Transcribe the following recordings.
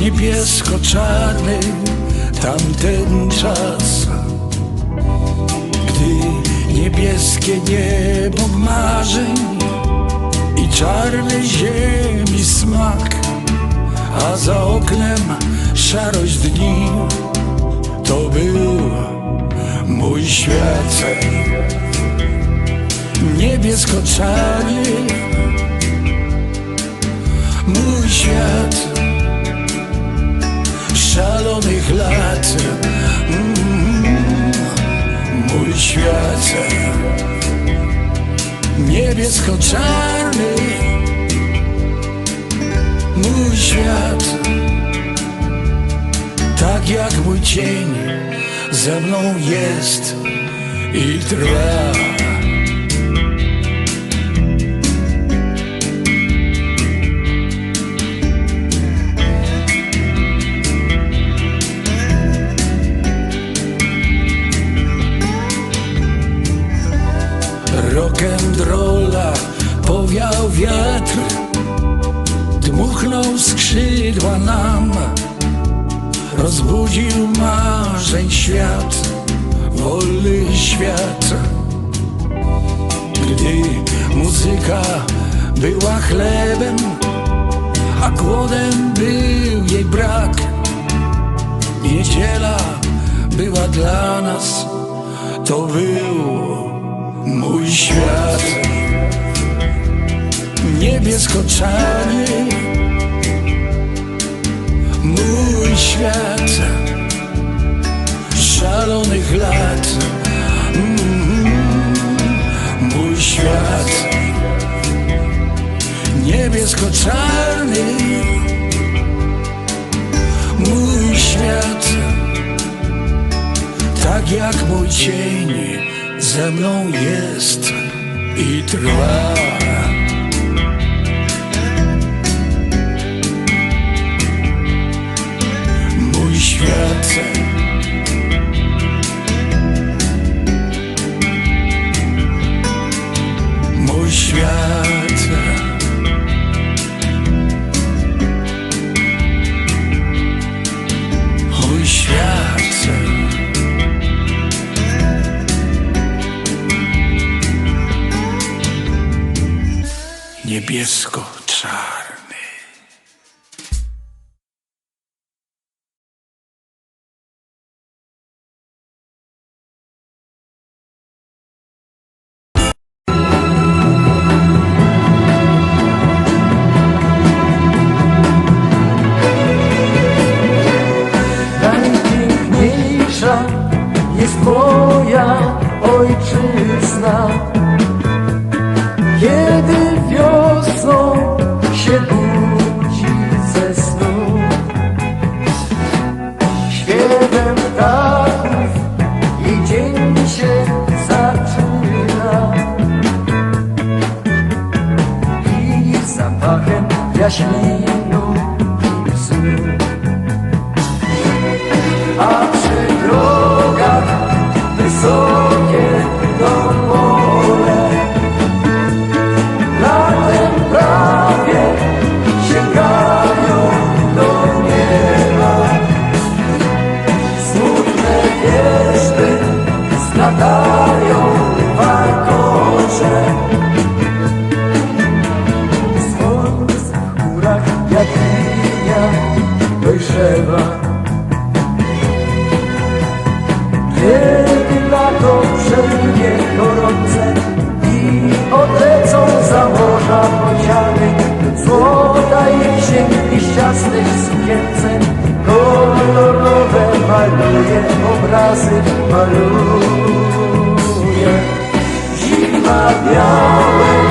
niebiesko-czarny tamten czas. Gdy niebieskie niebo marzeń I czarnej ziemi smak A za oknem szarość dni To był mój świat. Niebiesko-czarny Świat Niebiesko-czarny Mój świat. Tak jak mój cień Ze mną jest i trwa nam Rozbudził marzeń świat Wolny świat. Gdy muzyka była chlebem A głodem był jej brak Niedziela była dla nas To był mój świat. Niebiesko-czarny Mój świat. Szalonych lat. Mm, Mój świat. Niebiesko-czarny. Mój świat. Tak jak mój cień Ze mną jest i trwa sukience kolorowe maluje obrazy, maluje. Zima białe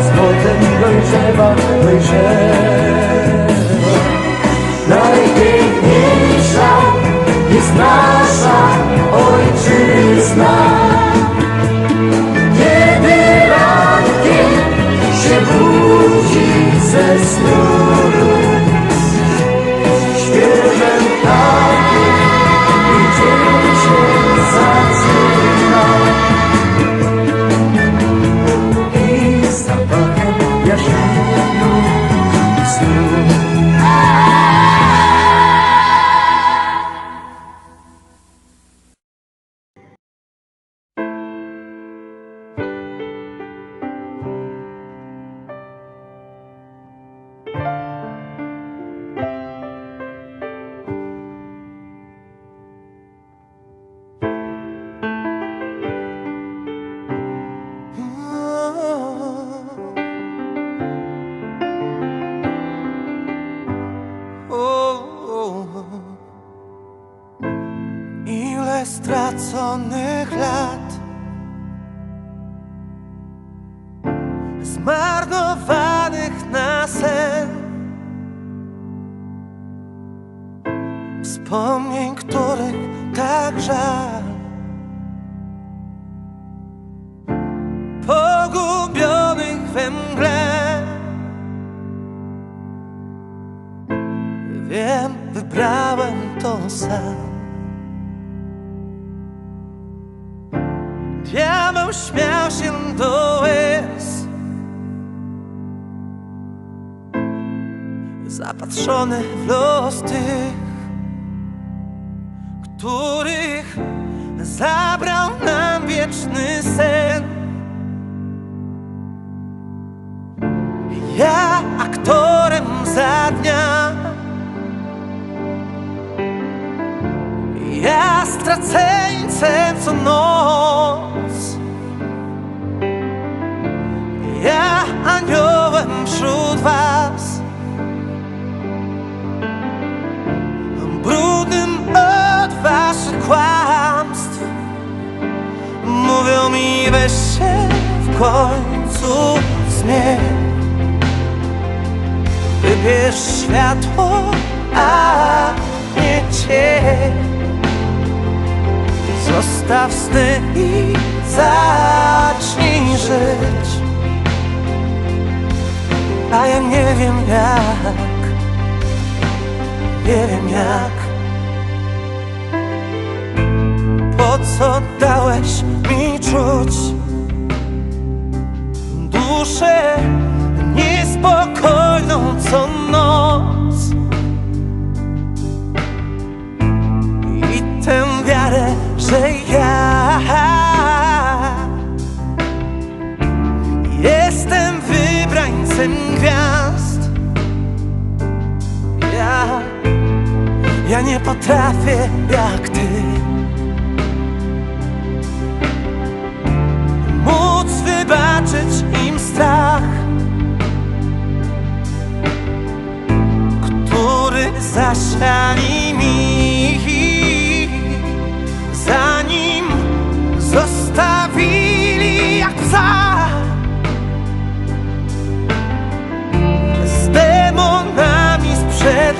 oczach dojrzewa Najpiękniejsza jest nasza ojczyzna. Kiedy rankiem się budzi ze Wspomnień, których tak żal. Pogubionych we mgle. Wiem, wybrałem to sam. Diabeł śmiał się do łez. Zapatrzony w los tych Których zabrał nam wieczny sen. Ja aktorem za dnia. Ja straceńcem co noc się w końcu zmień Wybierz światło, a nie cień. Zostaw sny i zacznij żyć. A ja nie wiem jak. Nie wiem jak. Po co dałeś mi czuć Duszę niespokojną co noc i tę wiarę, że ja jestem wybrańcem gwiazd. Ja, ja nie potrafię jak który zasiali mi Zanim zostawili jak psa. Z demonami sprzed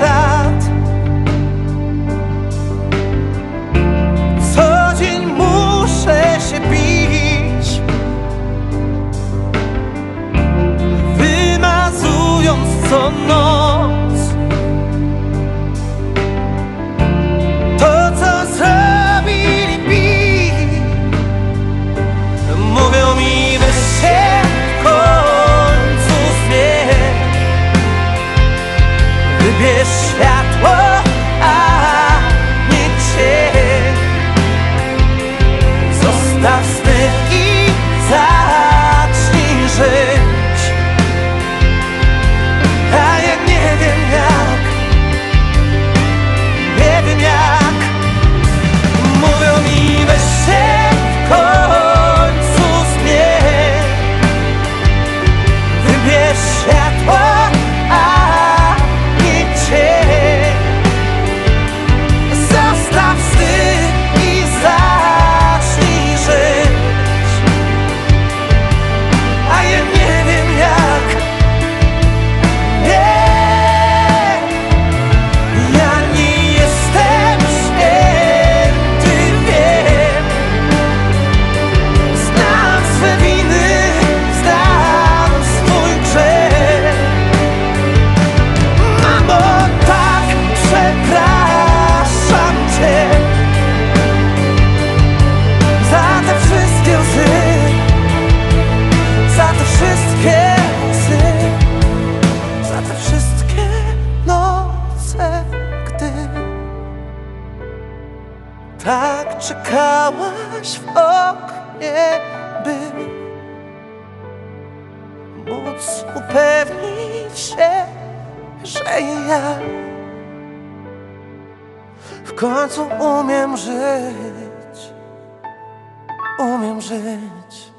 umiem żyć.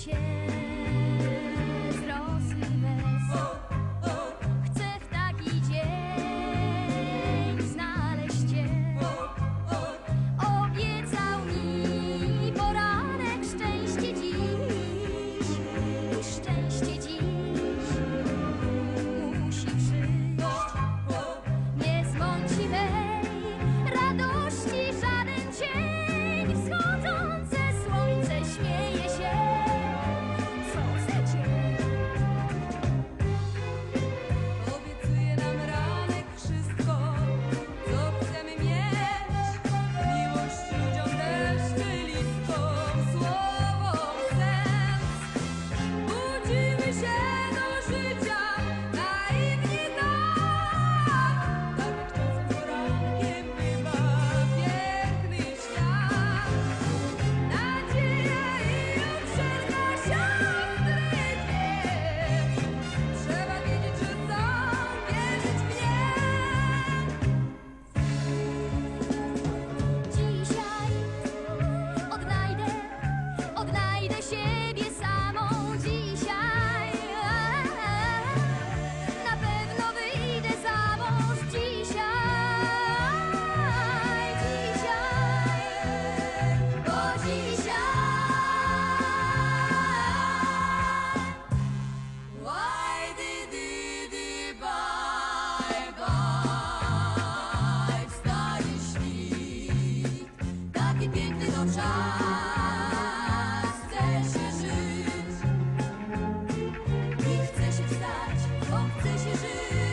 się.